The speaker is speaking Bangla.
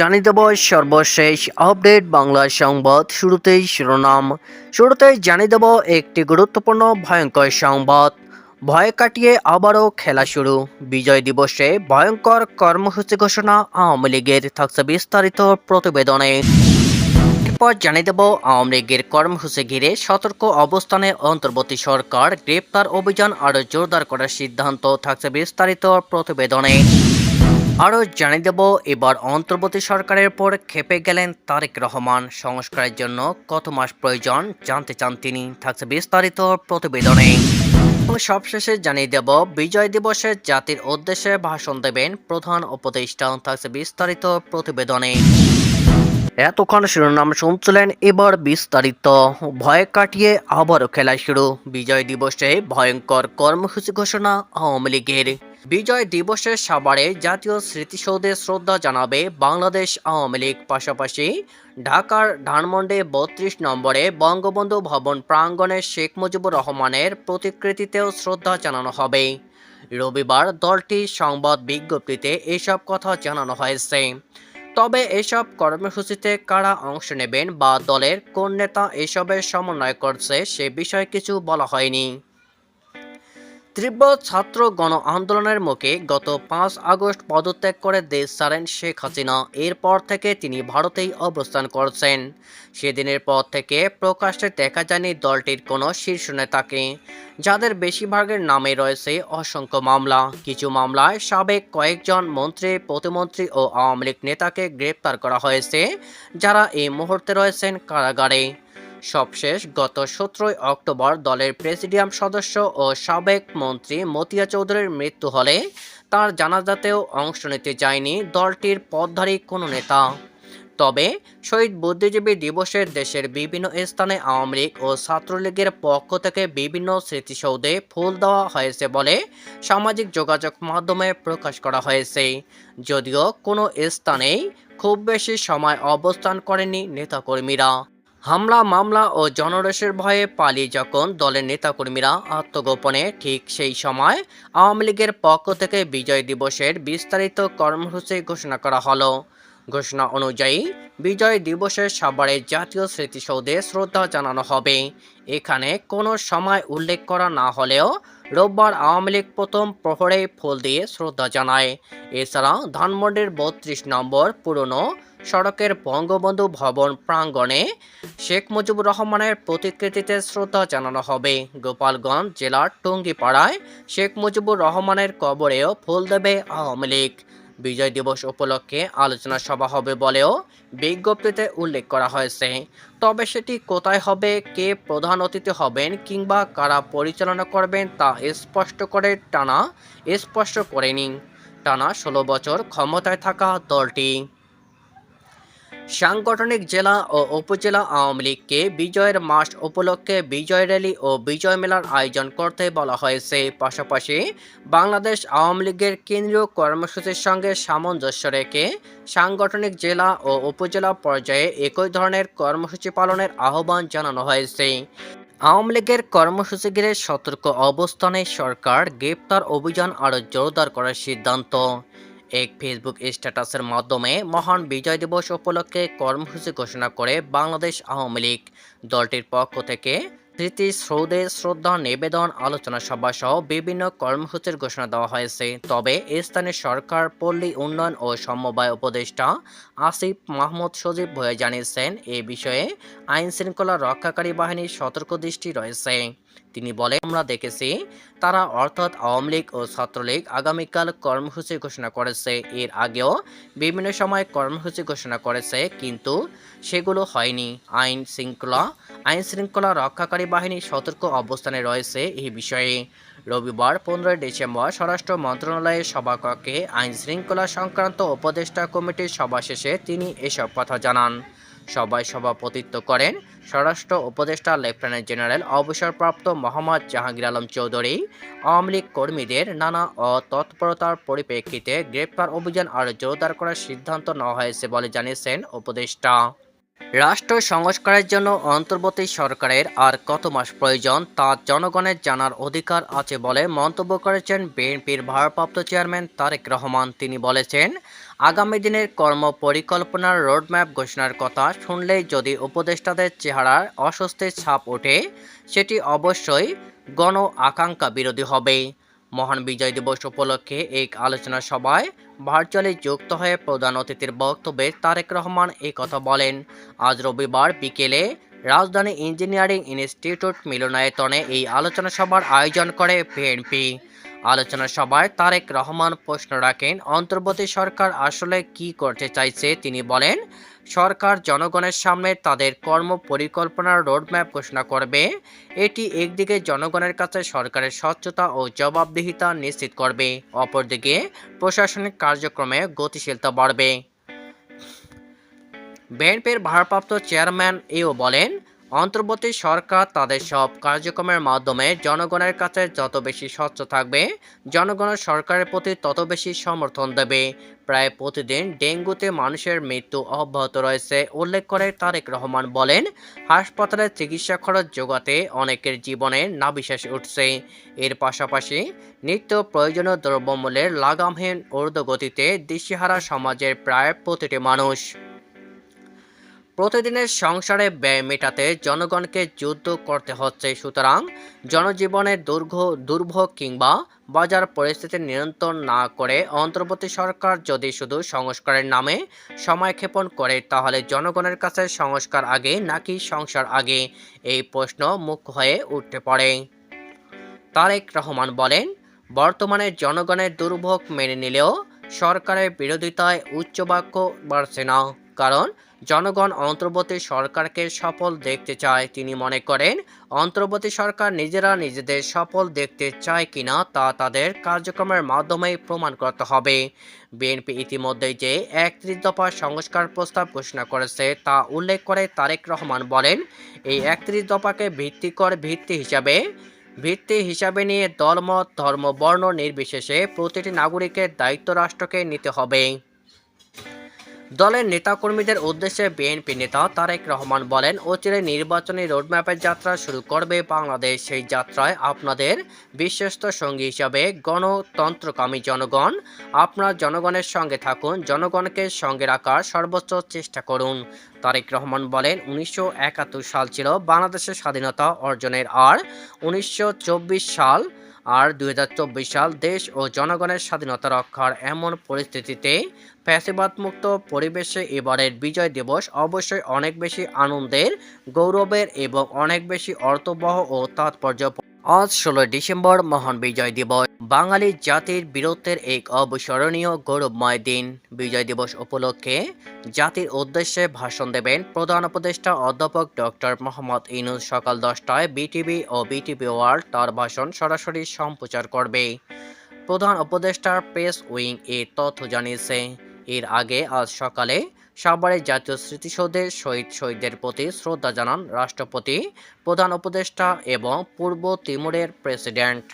জানিয়ে দেব সর্বশেষ আপডেট বাংলা সংবাদ শুরুতেই শিরোনাম। শুরুতেই জানিয়ে দেব একটি গুরুত্বপূর্ণ ভয়ঙ্কর সংবাদ। ভয় কাটিয়ে আবারও খেলা শুরু। বিজয় দিবসে ভয়ঙ্কর কর্মসূচি ঘোষণা আওয়ামী লীগের থাকছে বিস্তারিত প্রতিবেদনে। এরপর জানিয়ে দেব আওয়ামী লীগের কর্মসূচি ঘিরে সতর্ক অবস্থানে অন্তর্বর্তী সরকার গ্রেপ্তার অভিযান আরও জোরদার করার সিদ্ধান্ত থাকছে বিস্তারিত প্রতিবেদনে। আরও জানিয়ে দেব, এবার অন্তর্বর্তী সরকারের পর খেপে গেলেন তারেক রহমান। সংস্কারের জন্য কত মাস প্রয়োজন জানতে চান তিনি। থাকছে বিস্তারিত প্রতিবেদনে। সবশেষে জানিয়ে দেব, বিজয় দিবসে জাতির উদ্দেশ্যে ভাষণ দেবেন প্রধান উপদেষ্টা। থাকছে বিস্তারিত প্রতিবেদনে। এতক্ষণ শিরোনাম শুনছিলেন, এবার বিস্তারিত। ভয় কাটিয়ে আবারও খেলা শুরু। বিজয় দিবসে ভয়ঙ্কর কর্মসূচি ঘোষণা আওয়ামী লীগের। বিজয় দিবসে সাভারে জাতীয় স্মৃতিসৌধে শ্রদ্ধা জানাবে বাংলাদেশ আওয়ামী লীগ। পাশাপাশি ঢাকার ধানমন্ডে বত্রিশ নম্বরে বঙ্গবন্ধু ভবন প্রাঙ্গণে শেখ মুজিবুর রহমানের প্রতিকৃতিতেও শ্রদ্ধা জানানো হবে। রবিবার দলটির সংবাদ বিজ্ঞপ্তিতে এসব কথা জানানো হয়েছে। তবে এসব কর্মসূচিতে কারা অংশ নেবেন বা দলের কোন নেতা এসবের সমন্বয় করছে সে বিষয়ে কিছু বলা হয়নি। তীব্র ছাত্র গণ আন্দোলনের মুখে গত পাঁচ আগস্ট পদত্যাগ করে দেশ ছাড়েন শেখ হাসিনা। এরপর থেকে তিনি ভারতেই অবস্থান করছেন। সেদিনের পর থেকে প্রকাশ্যে দেখা যায়নি দলটির কোনো শীর্ষ নেতাকে, যাদের বেশিরভাগের নামে রয়েছে অসংখ্য মামলা। কিছু মামলায় সাবেক কয়েকজন মন্ত্রী, প্রতিমন্ত্রী ও আওয়ামী লীগ নেতাকে গ্রেপ্তার করা হয়েছে, যারা এই মুহূর্তে রয়েছেন কারাগারে। সবশেষ গত সতেরোই অক্টোবর দলের প্রেসিডিয়াম সদস্য ও সাবেক মন্ত্রী মতিয়া চৌধুরীর মৃত্যু হলে তার জানাজাতেও অংশ নিতে যায়নি দলটির পদধারী কোনো নেতা। তবে শহীদ বুদ্ধিজীবী দিবসের দেশের বিভিন্ন স্থানে আওয়ামী লীগ ও ছাত্রলীগের পক্ষ থেকে বিভিন্ন স্মৃতিসৌধে ফুল দেওয়া হয়েছে বলে সামাজিক যোগাযোগ মাধ্যমে প্রকাশ করা হয়েছে। যদিও কোনো স্থানেই খুব বেশি সময় অবস্থান করেনি নেতাকর্মীরা। হামলা, মামলা ও জনরসের ভয়ে পালিয়ে যখন দলের নেতাকর্মীরা আত্মগোপনে, ঠিক সেই সময় আওয়ামী লীগের পক্ষ থেকে বিজয় দিবসের বিস্তারিত কর্মসূচি ঘোষণা করা হলো। ঘোষণা অনুযায়ী, বিজয় দিবসে সাভারে জাতীয় স্মৃতিসৌধে শ্রদ্ধা জানানো হবে। এখানে কোনো সময় উল্লেখ করা না হলেও রোববার আওয়ামী লীগ প্রথম প্রহরে ফুল দিয়ে শ্রদ্ধা জানায়। এছাড়া ধানমন্ডির বত্রিশ নম্বর পুরনো সড়কের বঙ্গবন্ধু ভবন প্রাঙ্গণে শেখ মুজিবুর রহমানের প্রতিকৃতিতে শ্রদ্ধা জানানো হবে। গোপালগঞ্জ জেলার টঙ্গিপাড়ায় শেখ মুজিবুর রহমানের কবরেও ফুল দেবে আওয়ামী লীগ। বিজয় দিবস উপলক্ষে আলোচনা সভা হবে বলেও বিজ্ঞপ্তিতে উল্লেখ করা হয়েছে। তবে সেটি কোথায় হবে, কে প্রধান অতিথি হবেন কিংবা কারা পরিচালনা করবেন তা স্পষ্ট করে টানা স্পষ্ট করেনি। টানা ষোলো বছর ক্ষমতায় থাকা দলটি সাংগঠনিক জেলা ও উপজেলা আওয়ামী লীগকে বিজয়ের মাস উপলক্ষে বিজয় র্যালি ও বিজয় মেলার আয়োজন করতে বলা হয়েছে। পাশাপাশি বাংলাদেশ আওয়ামী লীগের কেন্দ্রীয় কর্মসূচির সঙ্গে সামঞ্জস্য রেখে সাংগঠনিক জেলা ও উপজেলা পর্যায়ে একই ধরনের কর্মসূচি পালনের আহ্বান জানানো হয়েছে। আওয়ামী লীগের কর্মসূচি ঘিরে সতর্ক অবস্থানে সরকার গ্রেপ্তার অভিযান আরও জোরদার করার সিদ্ধান্ত। এক ফেসবুক স্ট্যাটাসের মাধ্যমে মহান বিজয় দিবস উপলক্ষে কর্মসূচি ঘোষণা করে বাংলাদেশ আওয়ামী লীগ। দলটির পক্ষ থেকে স্মৃতি সৌধে শ্রদ্ধা নিবেদন, আলোচনা সভা সহ বিভিন্ন কর্মসূচির ঘোষণা দেওয়া হয়েছে। তবে স্থানীয় সরকার, পল্লী উন্নয়ন ও সমবায় উপদেষ্টা আসিফ মাহমুদ সজীব ভয়ে জানিয়েছেন, এ বিষয়ে আইন শৃঙ্খলা রক্ষাকারী বাহিনীর সতর্ক দৃষ্টি রয়েছে। তিনি বলেন, আমরা দেখেছি, তারা অর্থাৎ আওয়ামী লীগ ও ছাত্রলীগ আগামীকাল কর্মসূচি ঘোষণা করেছে। এর আগেও বিভিন্ন সময় কর্মসূচি ঘোষণা করেছে, কিন্তু সেগুলো হয়নি। আইন শৃঙ্খলা আইন শৃঙ্খলা রক্ষাকারী বাহিনী সতর্ক অবস্থানে রয়েছে এই বিষয়ে। রবিবার পনেরোই ডিসেম্বর স্বরাষ্ট্র মন্ত্রণালয়ের সভাকক্ষে আইন শৃঙ্খলা সংক্রান্ত উপদেষ্টা কমিটির সভা শেষে তিনি এসব কথা জানান। সভায় সভাপতিত্ব করেন স্বরাষ্ট্র উপদেষ্টা লেফটেন্যান্ট জেনারেল অবসরপ্রাপ্ত মোহাম্মদ জাহাঙ্গীর আলম চৌধুরী। আওয়ামী লীগ কর্মীদের নানা অতৎপরতার পরিপ্রেক্ষিতে গ্রেপ্তার অভিযান আরও জোরদার করার সিদ্ধান্ত নেওয়া হয়েছে বলে জানিয়েছেন উপদেষ্টা। রাষ্ট্র সংস্কারের জন্য অন্তর্বর্তী সরকারের আর কত মাস প্রয়োজন তা জনগণের জানার অধিকার আছে বলে মন্তব্য করেছেন বিএনপির ভারপ্রাপ্ত চেয়ারম্যান তারেক রহমান। তিনি বলেছেন, আগামী দিনের কর্ম পরিকল্পনার রোডম্যাপ ঘোষণার কথা শুনলেই যদি উপদেষ্টাদের চেহারার অস্বস্তির ছাপ ওঠে, সেটি অবশ্যই গণ আকাঙ্ক্ষা বিরোধী হবে। মহান বিজয় দিবস উপলক্ষে এক আলোচনা সভায় ভার্চুয়ালি যুক্ত হয়ে প্রধান অতিথির বক্তব্যে তারেক রহমান এই কথা বলেন, আজ রবিবার বিকেলে রাজধানী ইঞ্জিনিয়ারিং ইনস্টিটিউট মিলনায়তনে এই আলোচনা সভার আয়োজন করে বিএনপি। আলোচনা সভায় তারেক রহমান প্রশ্ন রাখেন, অন্তর্বর্তী সরকার আসলে কি করতে চাইছে? তিনি বলেন, সরকার জনগণের সামনে তাদের কর্ম পরিকল্পনার রোডম্যাপ ঘোষণা করবে। এটি একদিকে জনগণের কাছে সরকারের স্বচ্ছতা ও জবাবদিহিতা নিশ্চিত করবে, অপরদিকে প্রশাসনিক কার্যক্রমে গতিশীলতা বাড়বে। বিএনপির ভারপ্রাপ্ত চেয়ারম্যান এও বলেন অন্তর্বর্তী সরকার তাদের সব কার্যক্রমের মাধ্যমে জনগণের কাছে যত বেশি স্বচ্ছ থাকবে জনগণের সরকারের প্রতি তত বেশি সমর্থন দেবে। প্রায় প্রতিদিন ডেঙ্গুতে মানুষের মৃত্যু অব্যাহত রয়েছে, উল্লেখ করে তারেক রহমান বলেন, হাসপাতালে চিকিৎসা খরচ যোগাতে অনেকের জীবনে নাবিশ্বাস উঠছে। এর পাশাপাশি নিত্য প্রয়োজনীয় দ্রব্যমূল্যের লাগামহীন ঊর্ধ্বগতিতে দিশেহারা সমাজের প্রায় প্রতিটি মানুষ। প্রতিদিনের সংসারে ব্যয় মেটাতে জনগণকে যুদ্ধ করতে হচ্ছে, সুতরাং জনজীবনের দুর্ঘ, দুর্ভোগ কিংবা বাজার পরিস্থিতি নিয়ন্ত্রণ না করে অন্তর্বর্তী সরকার যদি শুধু সংস্কারের নামে সময় ক্ষেপণ করে, তাহলে জনগণের কাছে সংস্কার আগে নাকি সংসার আগে? এই প্রশ্ন মুখ হয়ে উঠতে পারে। তারেক রহমান বলেন, বর্তমানে জনগণের দুর্ভোগ মেনে নিলেও সরকারের বিরোধিতায় উচ্চবাক্য বাড়ছে না, কারণ জনগণ অন্তর্বর্তী সরকারকে সফল দেখতে চায়, তিনি মনে করেন। অন্তর্বর্তী সরকার নিজেরা নিজেদের সফল দেখতে চায় কিনা তা তাদের কার্যক্রমের মাধ্যমে প্রমাণ করতে হবে। বিএনপি ইতিমধ্যেই যে একত্রিশ দফা সংস্কার প্রস্তাব ঘোষণা করেছে তা উল্লেখ করে তারেক রহমান বলেন, এই একত্রিশ দফাকে ভিত্তিকর ভিত্তি হিসাবে ভিত্তি হিসাবে নিয়ে দলমত, ধর্ম, বর্ণ নির্বিশেষে প্রতিটি নাগরিকের দায়িত্ব রাষ্ট্রকে নিতে হবে। দলের নেতাকর্মীদের উদ্দেশ্যে বিএনপি নেতা তারেক রহমান বলেন, অচিরে নির্বাচনী রোডম্যাপের যাত্রা শুরু করবে বাংলাদেশ। সেই যাত্রায় আপনাদের বিশ্বস্ত সঙ্গী হিসাবে গণতন্ত্রকামী জনগণ, আপনার জনগণের সঙ্গে থাকুন, জনগণকে সঙ্গে রাখার সর্বোচ্চ চেষ্টা করুন। তারেক রহমান বলেন, উনিশশো একাত্তর সাল ছিল বাংলাদেশের স্বাধীনতা অর্জনের আর, উনিশশো চব্বিশ সাল আর দুই হাজার চব্বিশ সাল দেশ ও জনগণের স্বাধীনতা রক্ষার এমন পরিস্থিতিতে ফ্যাসিবাদমুক্ত পরিবেশে এবারের বিজয় দিবস অবশ্যই অনেক বেশি আনন্দের, গৌরবের এবং অনেক বেশি অর্থবহ ও তাৎপর্য আজ ষোলোই ডিসেম্বর মহান বিজয় দিবস। বাঙালি জাতির বীরত্বের এক অবিস্মরণীয় গৌরবময় দিন। বিজয় দিবস উপলক্ষে জাতির উদ্দেশ্যে ভাষণ দেবেন প্রধান উপদেষ্টা অধ্যাপক ডক্টর মোহাম্মদ ইনুস সকাল দশটায় বিটিভি ও বিটিভি ওয়ার্ল্ড তার ভাষণ সরাসরি সম্প্রচার করবে। প্রধান উপদেষ্টার প্রেস উইং এ তথ্য জানিয়েছে। এর আগে আজ সকালে সাভারে জাতীয় স্মৃতিসৌধে শহীদ শহীদদের প্রতি শ্রদ্ধা জানান রাষ্ট্রপতি, প্রধান উপদেষ্টা এবং পূর্ব তিমুরের প্রেসিডেন্ট।